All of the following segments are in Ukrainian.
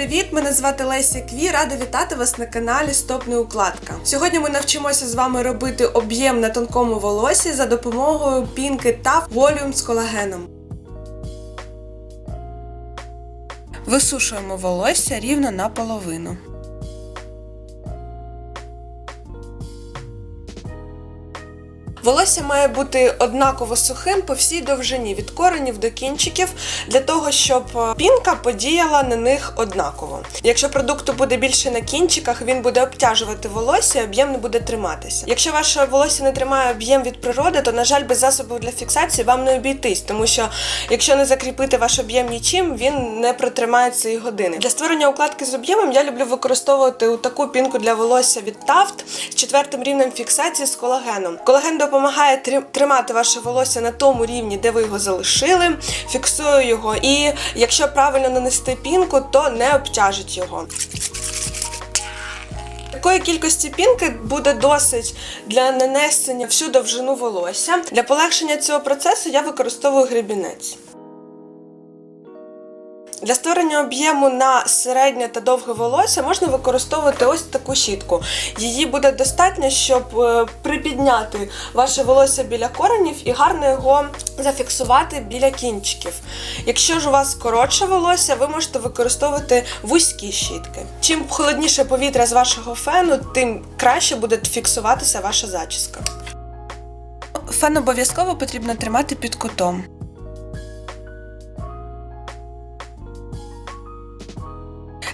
привіт! Мене звати Леся Кві. Рада вітати вас на каналі Стоп не укладка. Сьогодні ми навчимося з вами робити об'єм на тонкому волосі за допомогою пінки та волюм з колагеном. Висушуємо волосся рівно наполовину. Волосся має бути однаково сухим по всій довжині від коренів до кінчиків, для того, щоб е, пінка подіяла на них однаково. Якщо продукту буде більше на кінчиках, він буде обтяжувати волосся, і об'єм не буде триматися. Якщо ваше волосся не тримає об'єм від природи, то на жаль, без засобів для фіксації вам не обійтись, тому що якщо не закріпити ваш об'єм нічим, він не протримається і години. Для створення укладки з об'ємом я люблю використовувати таку пінку для волосся від Taft з четвертим рівнем фіксації з колагеном. Колаген допомагає тримати ваше волосся на тому рівні, де ви його залишили, фіксує його, і якщо правильно нанести пінку, то не обтяжить його. Такої кількості пінки буде досить для нанесення всю довжину волосся. Для полегшення цього процесу я використовую гребінець. Для створення об'єму на середнє та довге волосся можна використовувати ось таку щітку. Її буде достатньо, щоб е, припідняти ваше волосся біля коренів і гарно його зафіксувати біля кінчиків. Якщо ж у вас коротше волосся, ви можете використовувати вузькі щітки. Чим холодніше повітря з вашого фену, тим краще буде фіксуватися ваша зачіска. Фен обов'язково потрібно тримати під кутом.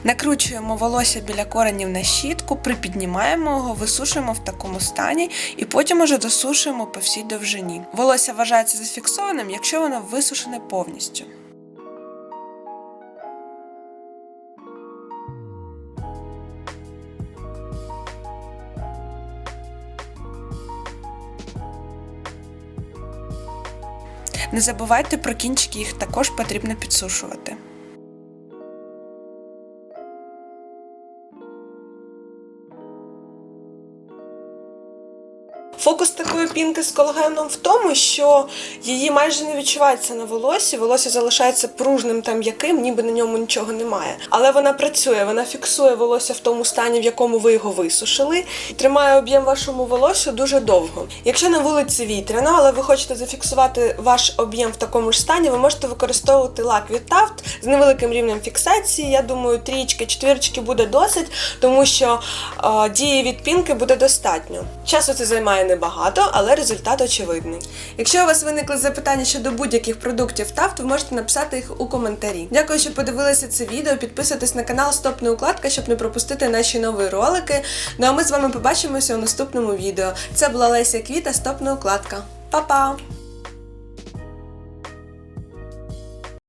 Накручуємо волосся біля коренів на щітку, припіднімаємо його, висушуємо в такому стані і потім уже досушуємо по всій довжині. Волосся вважається зафіксованим, якщо воно висушене повністю. Не забувайте про кінчики, їх також потрібно підсушувати. Фокус такої пінки з колагеном в тому, що її майже не відчувається на волосі, волосся залишається пружним та м'яким, ніби на ньому нічого немає. Але вона працює, вона фіксує волосся в тому стані, в якому ви його висушили, і тримає об'єм вашому волосю дуже довго. Якщо на вулиці вітряно, але ви хочете зафіксувати ваш об'єм в такому ж стані, ви можете використовувати лак від Taft з невеликим рівнем фіксації. Я думаю, трічки, четвірочки буде досить, тому що е, дії від пінки буде достатньо. Часу це займає небагато, але результат очевидний. Якщо у вас виникли запитання щодо будь-яких продуктів ТАФТ, ви можете написати їх у коментарі. Дякую, що подивилися це відео. Підписуйтесь на канал Стоп не укладка, щоб не пропустити наші нові ролики. Ну а ми з вами побачимося у наступному відео. Це була Леся Квіта, Стоп не укладка. Па-па!